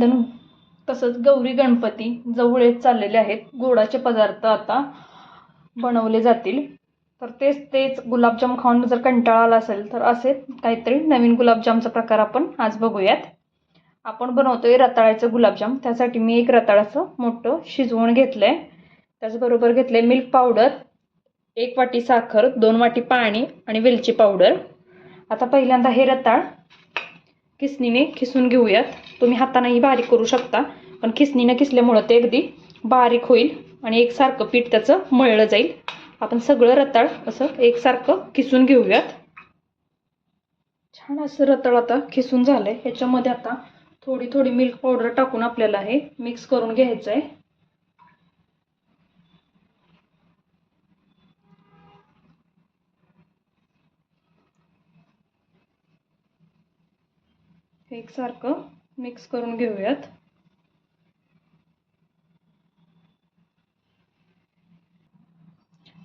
रक्षाबंधन तसंच गौरी गणपती जवळ येत चाललेले आहेत. गोडाचे पदार्थ आता बनवले जातील. तर तेच तेच गुलाबजाम खाऊन जर कंटाळा आला असेल तर असे काहीतरी नवीन गुलाबजामचा प्रकार आपण आज बघूयात. आपण बनवतोय रताळ्याचं गुलाबजाम. त्यासाठी मी एक रताळ्याचं मोठं शिजवून घेतलं आहे त्याचबरोबर घेतलं आहे मिल्क पावडर एक वाटी साखर दोन वाटी पाणी आणि वेलची पावडर आता पहिल्यांदा हे रताळ किसनीने खिसून घेऊयात. तुम्ही हातानेही बारीक करू शकता. पण खिसनीनं किसल्यामुळं ते अगदी बारीक होईल आणि एकसारखं पीठ त्याचं मळलं जाईल. आपण सगळं रताळ असं एकसारखं खिसून घेऊयात. छान असं रताळ आता खिसून झालं आहे ह्याच्यामध्ये आता थोडी थोडी मिल्क पावडर टाकून आपल्याला हे मिक्स करून घ्यायचं आहे एकसारखं मिक्स करून घेऊयात.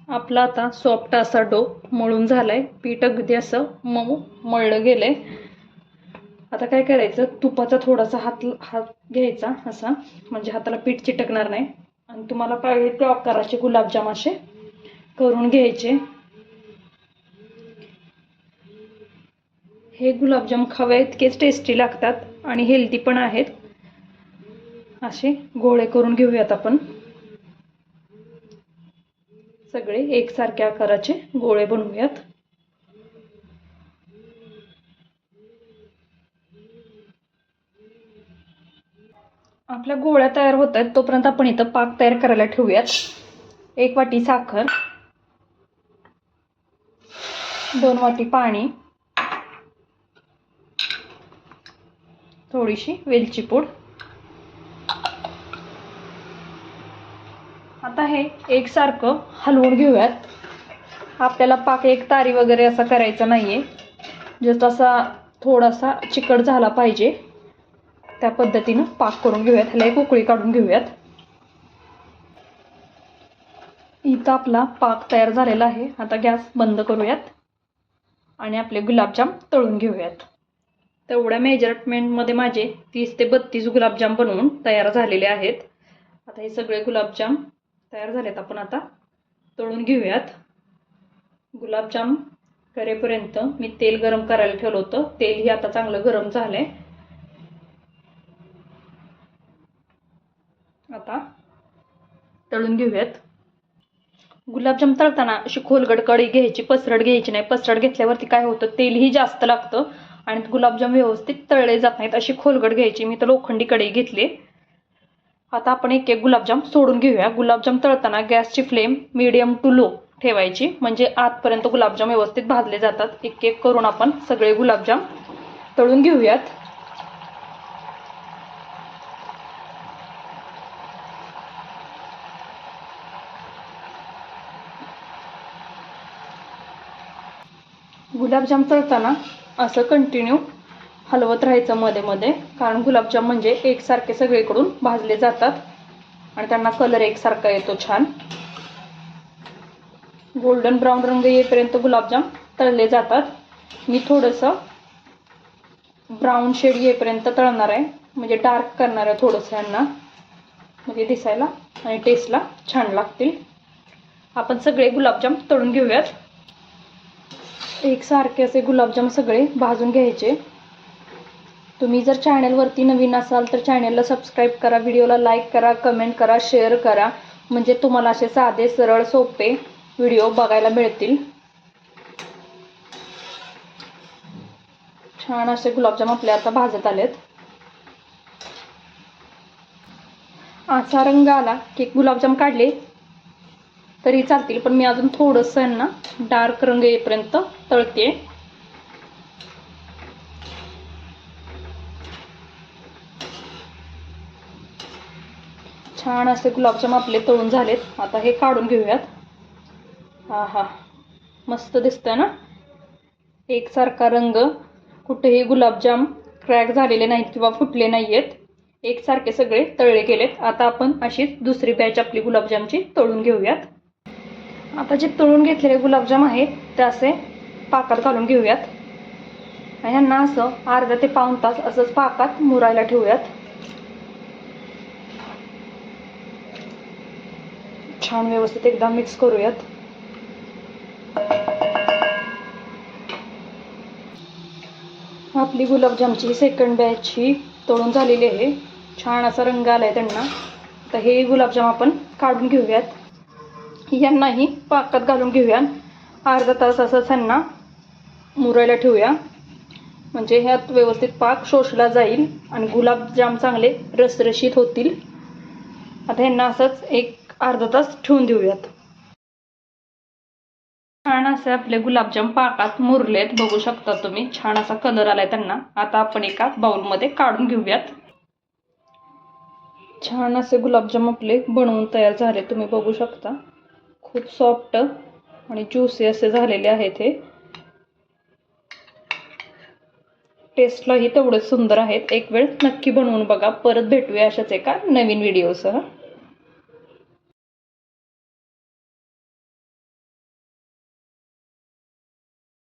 आपला आता सॉफ्ट असा डो मळून झालाय. पीठ अगदी असं मऊ मळलं गेलंय. आता काय करायचं? तुपाचा थोडासा हात हात घ्यायचा असा. म्हणजे हाताला पीठ चिटकणार नाही. आणि तुम्हाला पाहिजे त्या आकाराचे गुलाबजाम असे करून घ्यायचे. हे गुलाबजाम खावे इतकेच टेस्टी लागतात आणि हेल्दी पण आहेत. असे गोळे करून घेऊयात आपण. सगळे एकसारख्या आकाराचे गोळे बनवूयात. आपल्या गोळ्या तयार होत आहेत तोपर्यंत आपण इथं पाक तयार करायला ठेवूयात. एक वाटी साखर दोन वाटी पाणी थोडीशी वेलची पूड. आता हे एकसारखं हलवून घेऊयात. आपल्याला पाक एक तारी वगैरे असा करायचा नाही आहे जस्ट असा थोडासा चिकट झाला पाहिजे. त्या पद्धतीनं पाक करून घेऊयात. ह्याला एक उकळी काढून घेऊयात. इथं आपला पाक तयार झालेला आहे. आता गॅस बंद करूयात. आणि आपले गुलाबजाम तळून घेऊयात. तेवढ्या मेजरमेंटमध्ये माझे तीस ते बत्तीस गुलाबजाम बनवून तयार झालेले आहेत. आता हे सगळे गुलाबजाम तयार झालेत आपण आता. तळून घेऊयात. गुलाबजाम करेपर्यंत मी तेल गरम करायला ठेवलं होतं. तेलही आता चांगलं गरम झालंय. आता तळून घेऊयात. गुलाबजाम तळताना अशी खोलगड कढई घ्यायची पसरट घ्यायची नाही. पसरट घेतल्यावरती काय होतं? तेलही जास्त लागतं. आणि गुलाबजाम व्यवस्थित तळले जात नाहीत. अशी खोलगट घ्यायची. मी तर लोखंडी कढई घेतली. आता आपण एक एक गुलाबजाम सोडून घेऊया. गुलाबजाम तळताना गॅसची फ्लेम मीडियम टू लो ठेवायची. म्हणजे आतपर्यंत गुलाबजाम व्यवस्थित भाजले जातात. एक एक करून आपण सगळे गुलाबजाम तळून घेऊयात. गुलाबजाम तळताना असं कंटिन्यू हलवत राहायचं मध्ये मध्ये. कारण गुलाबजाम म्हणजे एकसारखे सगळीकडून भाजले जातात. आणि त्यांना कलर एकसारखा येतो छान. गोल्डन ब्राऊन रंग येईपर्यंत गुलाबजाम तळले जातात. मी थोडंसं ब्राऊन शेड येईपर्यंत तळणार आहे. म्हणजे डार्क करणार आहे थोडंसं यांना म्हणजे दिसायला आणि टेस्टला छान लागतील. आपण सगळे गुलाबजाम तळून घेऊयात. एकसारखे असे गुलाबजाम सगळे भाजून घ्यायचे. तुम्ही जर चॅनलवरती नवीन असाल तर चॅनलला सबस्क्राईब करा व्हिडिओला लाईक करा कमेंट करा शेअर करा. म्हणजे तुम्हाला असे साधे सरळ सोपे व्हिडिओ बघायला मिळतील. छान असे गुलाबजाम आपले आता भाजत आलेत. असा रंग आला की गुलाबजाम काढले तरी चालतील पण मी अजून थोडंसं ना डार्क रंग येईपर्यंत तळते. छान असे गुलाबजाम आपले तळून झालेत. आता हे काढून घेऊयात. हा हा मस्त दिसतंय ना? एकसारखा रंग. कुठेही गुलाबजाम क्रॅक झालेले नाहीत किंवा फुटले नाही आहेत एकसारखे सगळे तळले गेलेत. आता आपण अशीच दुसरी बॅच आपली गुलाबजामची तळून घेऊयात. आता जे तळून घेतलेले गुलाबजाम आहेत ते असे पाकात घालून घेऊयात. आणि ह्यांना असं अर्धा ते पाऊन तास असंच पाकात मुरायला ठेवूयात. छान व्यवस्थित एकदा मिक्स करूयात. आपली गुलाबजामची सेकंड बॅच ही तळून झालेली आहे. छान असा रंग आला आहे त्यांना. तर हे गुलाबजाम आपण काढून घेऊयात. यांनाही पाकात घालून घेऊया. अर्धा तास असं त्यांना मुरायला ठेवूया. म्हणजे ह्यात व्यवस्थित पाक शोषला जाईल आणि गुलाबजाम चांगले रसरशीत होतील. आता ह्यांना असंच एक अर्धा तास ठेवून देऊयात. छान असे आपले गुलाबजाम पाकात मुरलेत. बघू शकता तुम्ही छान असा कलर आलाय त्यांना. आता आपण एका बाउलमध्ये काढून घेऊयात. छान असे गुलाबजाम आपले बनवून तयार झाले तुम्ही बघू शकता. खूप सॉफ्ट आणि ज्युसी असे झालेले आहेत हे. टेस्टलाही तेवढेच सुंदर आहेत. एक वेळ नक्की बनवून बघा. परत भेटूया अशाच एका नवीन व्हिडिओसह